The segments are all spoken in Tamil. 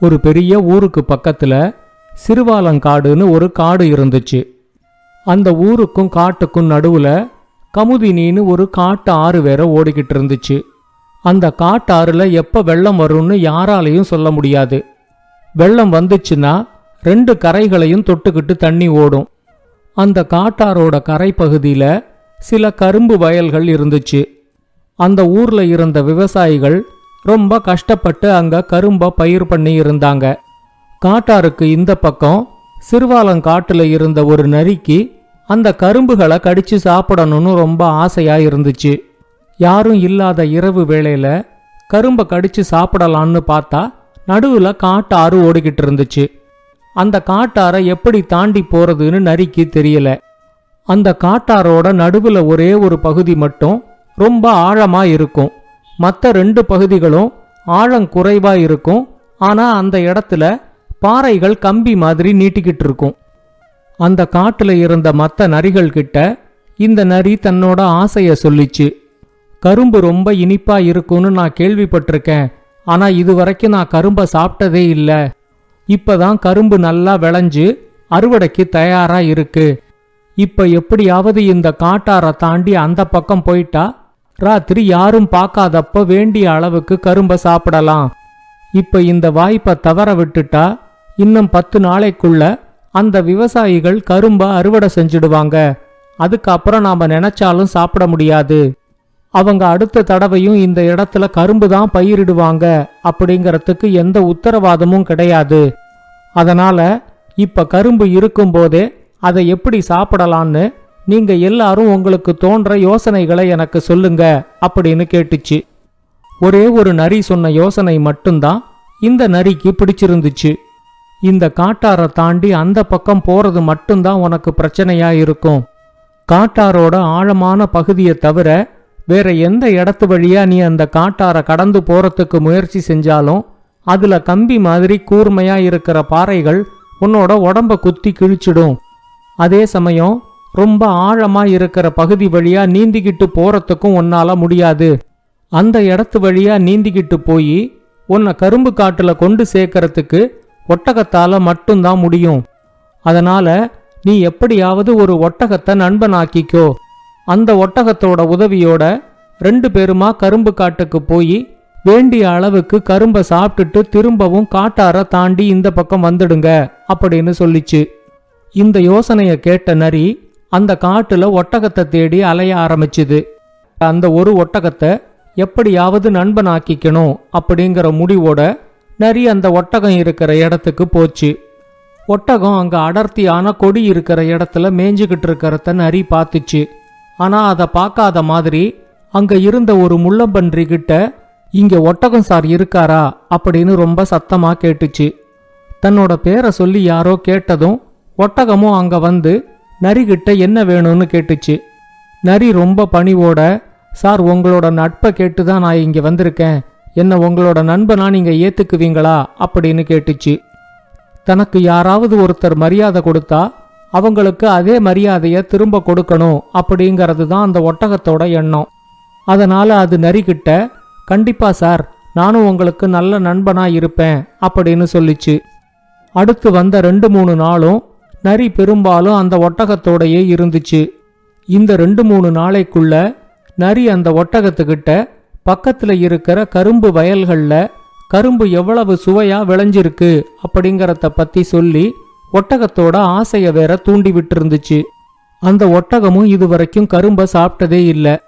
ஒரு பெரிய ஊருக்கு பக்கத்துல சிறுவாலங்காடுன்னு ஒரு காடு இருந்துச்சு. அந்த ஊருக்கும் காட்டுக்கும் நடுவுல கமுதினின்னு ஒரு காட்டு ஆறு வேற ஓடிக்கிட்டு இருந்துச்சு. அந்த காட்டாறுல எப்ப வெள்ளம் வரும்னு யாராலையும் சொல்ல முடியாது. வெள்ளம் வந்துச்சுன்னா ரெண்டு கரைகளையும் தொட்டுக்கிட்டு தண்ணி ஓடும். அந்த காட்டாரோட கரை பகுதியில சில கரும்பு வயல்கள் இருந்துச்சு. அந்த ஊர்ல இருந்த விவசாயிகள் ரொம்ப கஷ்டப்பட்டு அங்க கரும்ப பயிர் பண்ணி இருந்தாங்க. காட்டாருக்கு இந்த பக்கம் சிறுவாலங்காட்டுல இருந்த ஒரு நரிக்கு அந்த கரும்புகளை கடிச்சு சாப்பிடணும்னு ரொம்ப ஆசையா இருந்துச்சு. யாரும் இல்லாத இரவு வேளையில கரும்பை கடிச்சு சாப்பிடலான்னு பார்த்தா நடுவுல காட்டாறு ஓடிக்கிட்டு இருந்துச்சு. அந்த காட்டாரை எப்படி தாண்டி போறதுன்னு நரிக்கு தெரியல. அந்த காட்டாரோட நடுவுல ஒரே ஒரு பகுதி மட்டும் ரொம்ப ஆழமா இருக்கும். மற்ற ரெண்டு பகுதிகளும் ஆழம் குறைவா இருக்கும். ஆனா அந்த இடத்துல பாறைகள் கம்பி மாதிரி நீட்டிக்கிட்டு இருக்கும். அந்த காட்டுல இருந்த மற்ற நரிகள் கிட்ட இந்த நரி தன்னோட ஆசைய சொல்லிச்சு. கரும்பு ரொம்ப இனிப்பா இருக்கும்னு நான் கேள்விப்பட்டிருக்கேன். ஆனா இது வரைக்கும் நான் கரும்பை சாப்பிட்டதே இல்ல. இப்பதான் கரும்பு நல்லா விளைஞ்சு அறுவடைக்கு தயாரா இருக்கு. இப்ப எப்படியாவது இந்த காட்டாரை தாண்டி அந்த பக்கம் போயிட்டா ராத்திரி யாரும் பார்க்காதப்ப வேண்டிய அளவுக்கு கரும்பை சாப்பிடலாம். இப்ப இந்த வாய்ப்பை தவற விட்டுட்டா இன்னும் பத்து நாளைக்குள்ள அந்த விவசாயிகள் கரும்பை அறுவடை செஞ்சிடுவாங்க. அதுக்கப்புறம் நாம நினைச்சாலும் சாப்பிட முடியாது. அவங்க அடுத்த தடவையும் இந்த இடத்துல கரும்பு தான் பயிரிடுவாங்க அப்படிங்கறதுக்கு எந்த உத்தரவாதமும் கிடையாது. அதனால இப்ப கரும்பு இருக்கும்போதே அதை எப்படி சாப்பிடலான்னு நீங்க எல்லாரும் உங்களுக்கு தோன்ற யோசனைகளை எனக்கு சொல்லுங்க அப்படின்னு கேட்டுச்சு. ஒரே ஒரு நரி சொன்ன யோசனை மட்டும்தான் இந்த நரிக்கு பிடிச்சிருந்துச்சு. இந்த காட்டாரை தாண்டி அந்த பக்கம் போறது மட்டும்தான் உனக்கு பிரச்சனையா இருக்கும். காட்டாரோட ஆழமான பகுதியை தவிர வேற எந்த இடத்து வழியா நீ அந்த காட்டாரை கடந்து போறதுக்கு முயற்சி செஞ்சாலும் அதுல கம்பி மாதிரி கூர்மையா இருக்கிற பாறைகள் உன்னோட உடம்ப குத்தி கிழிச்சிடும். அதே சமயம் ரொம்ப ஆழமா இருக்கிற பகுதி வழியா நீந்திக்கிட்டு போறதுக்கும் உன்னால முடியாது. அந்த இடத்து வழியா நீந்திக்கிட்டு போய் உன்னை கரும்பு காட்டுல கொண்டு சேர்க்கறதுக்கு ஒட்டகத்தால மட்டும்தான் முடியும். அதனால நீ எப்படியாவது ஒரு ஒட்டகத்தை நண்பனாக்கிக்கோ. அந்த ஒட்டகத்தோட உதவியோட ரெண்டு பேருமா கரும்பு காட்டுக்கு போய் வேண்டிய அளவுக்கு கரும்பை சாப்பிட்டுட்டு திரும்பவும் காட்டார தாண்டி இந்த பக்கம் வந்துடுங்க அப்படின்னு சொல்லிச்சு. இந்த யோசனையை கேட்ட நரி அந்த காட்டுல ஒட்டகத்தை தேடி அலைய ஆரம்பிச்சுது. அந்த ஒரு ஒட்டகத்தை எப்படியாவது நண்பனாக்கிக்கணும் அப்படிங்கிற முடிவோட நரி அந்த ஒட்டகம் இருக்கிற இடத்துக்கு போச்சு. ஒட்டகம் அங்க அடர்த்தியான கொடி இருக்கிற இடத்துல மேய்ஞ்சுக்கிட்டு இருக்கிறத நரி பார்த்துச்சு. ஆனா அதை பார்க்காத மாதிரி அங்க இருந்த ஒரு முள்ளம்பன்றி கிட்ட இங்க ஒட்டகம் சார் இருக்காரா? அப்படின்னு ரொம்ப சத்தமா கேட்டுச்சு. தன்னோட பேரை சொல்லி யாரோ கேட்டதும் ஒட்டகமும் அங்க வந்து நரிகிட்ட என்ன வேணும்னு கேட்டுச்சு. நரி ரொம்ப பணிவோட சார் உங்களோட நட்பை கேட்டு தான் நான் இங்கே வந்திருக்கேன். என்ன உங்களோட நண்பனா நீங்க ஏத்துக்குவீங்களா? அப்படின்னு கேட்டுச்சு. தனக்கு யாராவது ஒருத்தர் மரியாதை கொடுத்தா அவங்களுக்கு அதே மரியாதையை திரும்ப கொடுக்கணும். அப்படிங்கிறது தான் அந்த ஒட்டகத்தோட எண்ணம். அதனால அது நரிக்கிட்ட கண்டிப்பா சார் நானும் உங்களுக்கு நல்ல நண்பனா இருப்பேன். அப்படின்னு சொல்லிச்சு. அடுத்து வந்த ரெண்டு மூணு நாளும் நரி பெரும்பாலும் அந்த ஒட்டகத்தோடயே இருந்துச்சு. இந்த ரெண்டு மூணு நாளைக்குள்ள நரி அந்த ஒட்டகத்துக்கிட்ட பக்கத்துல இருக்கிற கரும்பு வயல்கள்ல கரும்பு எவ்வளவு சுவையா விளைஞ்சிருக்கு அப்படிங்கறத பத்தி சொல்லி ஒட்டகத்தோட ஆசைய வேற தூண்டி விட்டுருந்துச்சு. அந்த ஒட்டகமும் இதுவரைக்கும் கரும்ப சாப்பிட்டதே இல்ல.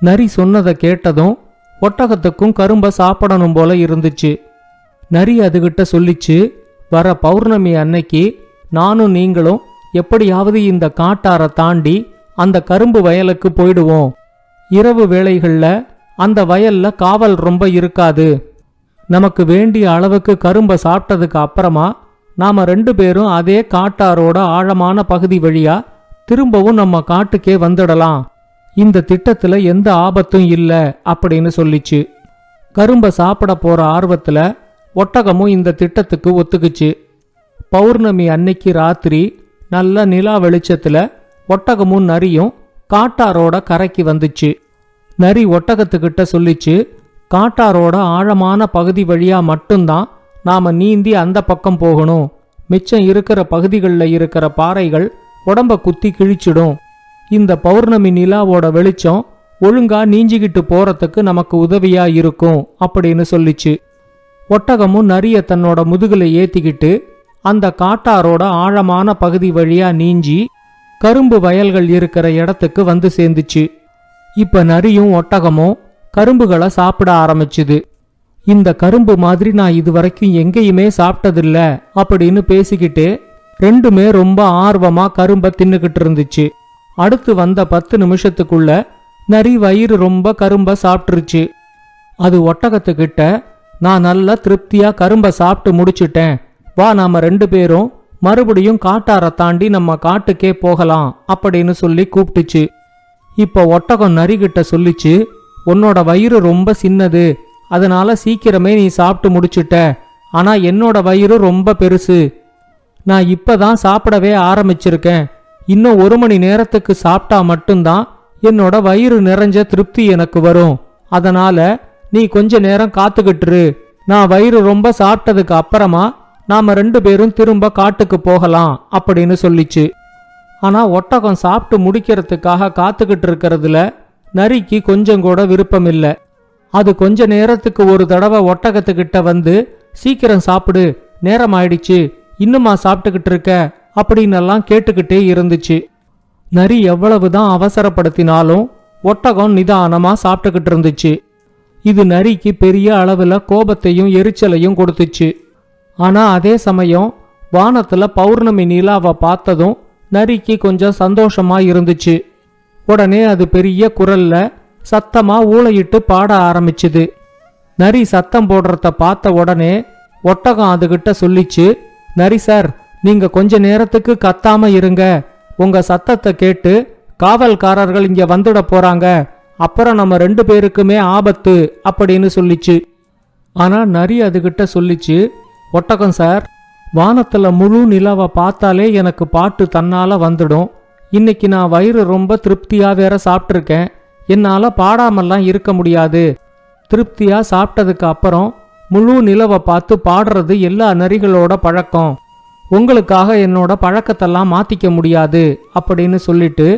நரி சொன்னதை கேட்டதும் ஒட்டகத்துக்கும் கரும்ப சாப்பிடணும் போல இருந்துச்சு. நரி அதுகிட்ட சொல்லிச்சு வர பௌர்ணமி அன்னைக்கு நானும் நீங்களும் எப்படியாவது இந்த காட்டாரை தாண்டி அந்த கரும்பு வயலுக்கு போயிடுவோம். இரவு வேளைகள்ல அந்த வயல்ல காவல் ரொம்ப இருக்காது. நமக்கு வேண்டிய அளவுக்கு கரும்பை சாப்பிட்டதுக்கு அப்புறமா நாம ரெண்டு பேரும் அதே காட்டாரோட ஆழமான பகுதி வழியா திரும்பவும் நம்ம காட்டுக்கே வந்துடலாம். இந்த திட்டத்துல எந்த ஆபத்தும் இல்ல அப்படின்னு சொல்லிச்சு. கரும்பை சாப்பிட போற ஆர்வத்துல ஒட்டகமும் இந்த திட்டத்துக்கு ஒத்துக்குச்சு. பௌர்ணமி அன்னைக்கு ராத்திரி நல்ல நிலா வெளிச்சத்துல ஒட்டகமும் நரியும் காட்டாரோட கரைக்கு வந்துச்சு. நரி ஒட்டகத்துக்கிட்ட சொல்லிச்சு காட்டாரோட ஆழமான பகுதி வழியா மட்டும்தான் நாம நீந்தி அந்த பக்கம் போகணும். மிச்சம் இருக்கிற பகுதிகளில் இருக்கிற பாறைகள் உடம்ப குத்தி கிழிச்சிடும். இந்த பௌர்ணமி நிலாவோட வெளிச்சம் ஒழுங்கா நீஞ்சிக்கிட்டு போறதுக்கு நமக்கு உதவியா இருக்கும் அப்படின்னு சொல்லிச்சு. ஒட்டகமும் நரிய தன்னோட முதுகுல ஏத்திக்கிட்டு அந்த காட்டாரோட ஆழமான பகுதி வழியா நீஞ்சி கரும்பு வயல்கள் இருக்கிற இடத்துக்கு வந்து சேர்ந்துச்சு. இப்ப நரியும் ஒட்டகமும் கரும்புகளை சாப்பிட ஆரம்பிச்சுது. இந்த கரும்பு மாதிரி நான் இதுவரைக்கும் எங்கேயுமே சாப்பிட்டதில்ல அப்படின்னு பேசிக்கிட்டு ரெண்டுமே ரொம்ப ஆர்வமா கரும்ப தின்னுக்கிட்டு இருந்துச்சு. அடுத்து வந்த பத்து நிமிஷத்துக்குள்ள நரி வயிறு ரொம்ப கரும்ப சாப்பிட்டுருச்சு. அது ஒட்டகத்துக்கிட்ட நான் நல்லா திருப்தியா கரும்ப சாப்பிட்டு முடிச்சிட்டேன். வா நாம ரெண்டு பேரும் மறுபடியும் காட்டார தாண்டி நம்ம காட்டுக்கே போகலாம் அப்படின்னு சொல்லி கூப்பிட்டுச்சு. இப்போ ஒட்டகம் நரிகிட்ட சொல்லிச்சு உன்னோட வயிறு ரொம்ப சின்னது அதனால சீக்கிரமே நீ சாப்பிட்டு முடிச்சிட்ட. ஆனா என்னோட வயிறு ரொம்ப பெருசு. நான் இப்பதான் சாப்பிடவே ஆரம்பிச்சிருக்கேன். இன்னும் ஒரு மணி நேரத்துக்கு சாப்பிட்டா மட்டும்தான் என்னோட வயிறு நிறைஞ்ச திருப்தி எனக்கு வரும். அதனால நீ கொஞ்ச நேரம் காத்துக்கிட்டுரு நான் வயிறு ரொம்ப சாப்பிட்டதுக்கு அப்புறமா நாம ரெண்டு பேரும் திரும்ப காட்டுக்கு போகலாம் அப்படின்னு சொல்லிச்சு. ஆனா ஒட்டகம் சாப்பிட்டு முடிக்கிறதுக்காக காத்துக்கிட்டு இருக்கிறதுல நரிக்கு கொஞ்சம் கூட விருப்பம் இல்ல அது கொஞ்ச நேரத்துக்கு ஒரு தடவை ஒட்டகத்துக்கிட்ட வந்து சீக்கிரம் சாப்பிடு நேரம் ஆயிடுச்சு இன்னுமா சாப்பிட்டுக்கிட்டு இருக்க? அப்படின்னெல்லாம் கேட்டுக்கிட்டே இருந்துச்சு. நரி எவ்வளவுதான் அவசரப்படுத்தினாலும் ஒட்டகம் நிதானமா சாப்பிட்டுக்கிட்டு இருந்துச்சு. இது நரிக்கு பெரிய அளவுல கோபத்தையும் எரிச்சலையும் கொடுத்துச்சு. ஆனா அதே சமயம் வானத்துல பௌர்ணமி நிலாவை பார்த்ததும் நரிக்கு கொஞ்சம் சந்தோஷமா இருந்துச்சு. உடனே அது பெரிய குரல்ல சத்தமா ஊளையிட்டு பாட ஆரம்பிச்சுது. நரி சத்தம் போடுறத பார்த்த உடனே ஒட்டகம் அதுகிட்ட சொல்லிச்சு நரி சார் நீங்க கொஞ்ச நேரத்துக்கு கத்தாம இருங்க. உங்க சத்தத்தை கேட்டு காவல்காரர்கள் இங்க வந்துட போறாங்க. அப்புறம் நம்ம ரெண்டு பேருக்குமே ஆபத்து அப்படின்னு சொல்லிச்சு. ஆனா நரி அதுகிட்ட சொல்லிச்சு ஒட்டகம் சார் வானத்துல முழு நிலாவை பார்த்தாலே எனக்கு பாட்டு தன்னால வந்துடும். இன்னைக்கு நான் வயிறு ரொம்ப திருப்தியா வேற சாப்பிட்ருக்கேன் என்னால பாடாமல்லாம் இருக்க முடியாது. திருப்தியா சாப்பிட்டதுக்கு அப்புறம் முழு நிலவை பார்த்து பாடுறது எல்லா நரிகளோட பழக்கம். உங்களுக்காக என்னோட பழக்கத்தெல்லாம் மாத்திக்க முடியாது அப்படின்னு சொல்லிட்டு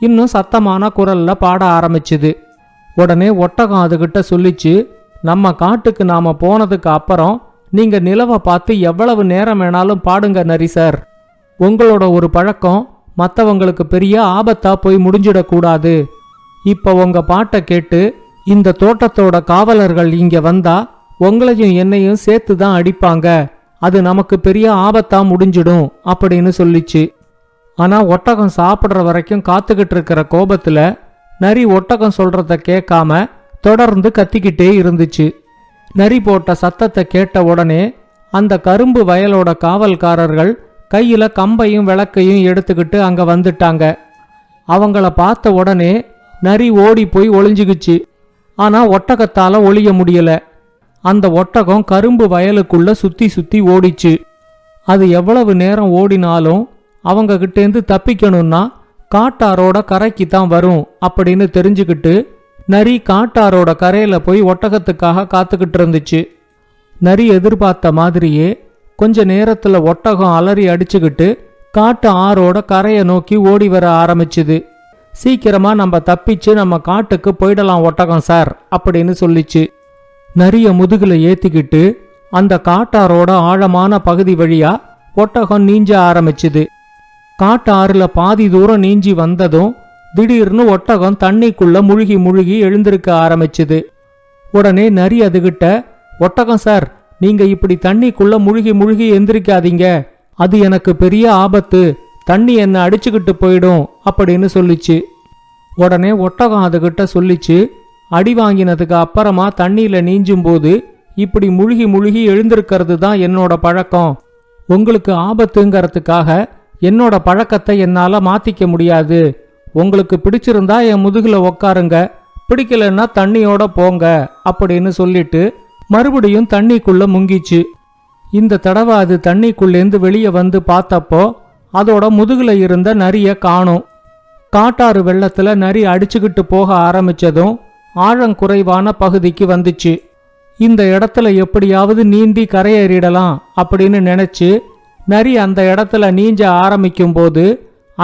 இன்னும் சத்தமான குரல்ல பாட ஆரம்பிச்சுது. உடனே ஒட்டகம் அதுகிட்ட சொல்லிச்சு நம்ம காட்டுக்கு நாம போனதுக்கு அப்புறம் நீங்க நிலவை பார்த்து எவ்வளவு நேரம் வேணாலும் பாடுங்க நரி சார். உங்களோட ஒரு பழக்கம் மற்றவங்களுக்கு பெரிய ஆபத்தா போய் முடிஞ்சிடக்கூடாது. இப்ப உங்க பாட்டை கேட்டு இந்த தோட்டத்தோட காவலர்கள் இங்க வந்தா உங்களையும் என்னையும் சேர்த்து தான் அடிப்பாங்க. அது நமக்கு பெரிய ஆபத்தா முடிஞ்சிடும் அப்படின்னு சொல்லிச்சு. ஆனா ஒட்டகம் சாப்பிடுற வரைக்கும் காத்துக்கிட்டு இருக்கிற கோபத்துல நரி ஒட்டகம் சொல்றத கேட்காம தொடர்ந்து கத்திக்கிட்டே இருந்துச்சு. நரி போட்ட சத்தத்தை கேட்ட உடனே அந்த கரும்பு வயலோட காவல்காரர்கள் கையில கம்பையும் விளக்கையும் எடுத்துக்கிட்டு அங்க வந்துட்டாங்க. அவங்கள பார்த்த உடனே நரி ஓடி போய் ஒளிஞ்சுக்குச்சு ஆனா ஒட்டகத்தால ஒளிய முடியல. அந்த ஒட்டகம் கரும்பு வயலுக்குள்ள சுத்தி சுத்தி ஓடிச்சு. அது எவ்வளவு நேரம் ஓடினாலும் அவங்க கிட்டேந்து தப்பிக்கணும்னா காட்டாரோட கரைக்கு தான் வரும் அப்படின்னு தெரிஞ்சுக்கிட்டு நரி காட்டாரோட கரையில போய் ஒட்டகத்துக்காக காத்துக்கிட்டு இருந்துச்சு. நரி எதிர்பார்த்த மாதிரியே கொஞ்ச நேரத்துல ஒட்டகம் அலறி அடிச்சுக்கிட்டு காட்டு ஆறோட கரையை நோக்கி ஓடி வர ஆரம்பிச்சுது. சீக்கிரமா நம்ம தப்பிச்சு நம்ம காட்டுக்கு போயிடலாம் ஒட்டகம் சார் அப்படின்னு சொல்லிச்சு. நரிய முதுகுல ஏத்திக்கிட்டு அந்த காட்டாரோட ஆழமான பகுதி வழியா ஒட்டகம் நீஞ்ச ஆரம்பிச்சுது. காட்டாறுல பாதி தூரம் நீஞ்சி வந்ததும் திடீர்னு ஒட்டகம் தண்ணிக்குள்ள முழுகி முழுகி எழுந்திருக்க ஆரம்பிச்சுது. உடனே நரி அதுகிட்ட ஒட்டகம் சார் நீங்க இப்படி தண்ணிக்குள்ள முழுகி முழுகி எந்திரிக்காதீங்க. அது எனக்கு பெரிய ஆபத்து. தண்ணி என்ன அடிச்சுக்கிட்டு போயிடும் அப்படின்னு சொல்லிச்சு. உடனே ஒட்டகம் அதுகிட்ட சொல்லிச்சு அடி வாங்கினதுக்கு அப்புறமா தண்ணியில நீஞ்சும் போது இப்படி முழுகி முழுகி எழுந்திருக்கிறது தான் என்னோட பழக்கம். உங்களுக்கு ஆபத்துங்கிறதுக்காக என்னோட பழக்கத்தை என்னால மாத்திக்க முடியாது. உங்களுக்கு பிடிச்சிருந்தா என் முதுகில் உக்காருங்க. பிடிக்கலன்னா தண்ணியோட போங்க அப்படின்னு சொல்லிட்டு மறுபடியும் தண்ணிக்குள்ள முங்கிச்சு. இந்த தடவை அது தண்ணிக்குள்ளேந்து வெளியே வந்து பார்த்தப்போ அதோட முதுகில் இருந்த நரிய காணும். காட்டாறு வெள்ளத்துல நரி அடிச்சுக்கிட்டு போக ஆரம்பிச்சதும் ஆழங்குறைவான பகுதிக்கு வந்துச்சு. இந்த இடத்துல எப்படியாவது நீந்தி கரையேறிடலாம் அப்படின்னு நினைச்சு நரி அந்த இடத்துல நீஞ்ச ஆரம்பிக்கும் போது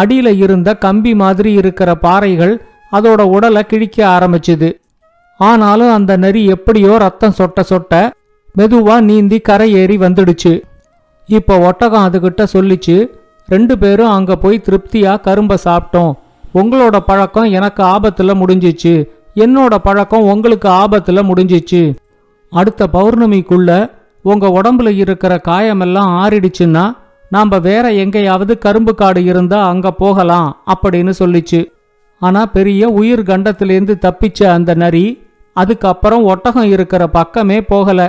அடியில இருந்த கம்பி மாதிரி இருக்கிற பாறைகள் அதோட உடலை கிழிக்க ஆரம்பிச்சுது. ஆனாலும் அந்த நரி எப்படியோ ரத்தம் சொட்ட சொட்ட மெதுவா நீந்தி கரையேறி வந்துடுச்சு. இப்போ ஒட்டகம் அதுகிட்ட சொல்லிச்சு ரெண்டு பேரும் அங்க போய் திருப்தியா கரும்ப சாப்பிட்டோம். உங்களோட பழக்கம் எனக்கு ஆபத்துல முடிஞ்சிச்சு. என்னோட பழக்கம் உங்களுக்கு ஆபத்துல முடிஞ்சிச்சு. அடுத்த பௌர்ணமிக்குள்ள உங்க உடம்புல இருக்கிற காயமெல்லாம் ஆறிடுச்சுன்னா நாம வேற எங்கேயாவது கரும்பு காடு இருந்தா அங்க போகலாம் அப்படின்னு சொல்லிச்சு. ஆனா பெரிய உயிர் கண்டத்திலேருந்து தப்பிச்ச அந்த நரி அதுக்கப்புறம் ஒட்டகம் இருக்கிற பக்கமே போகல.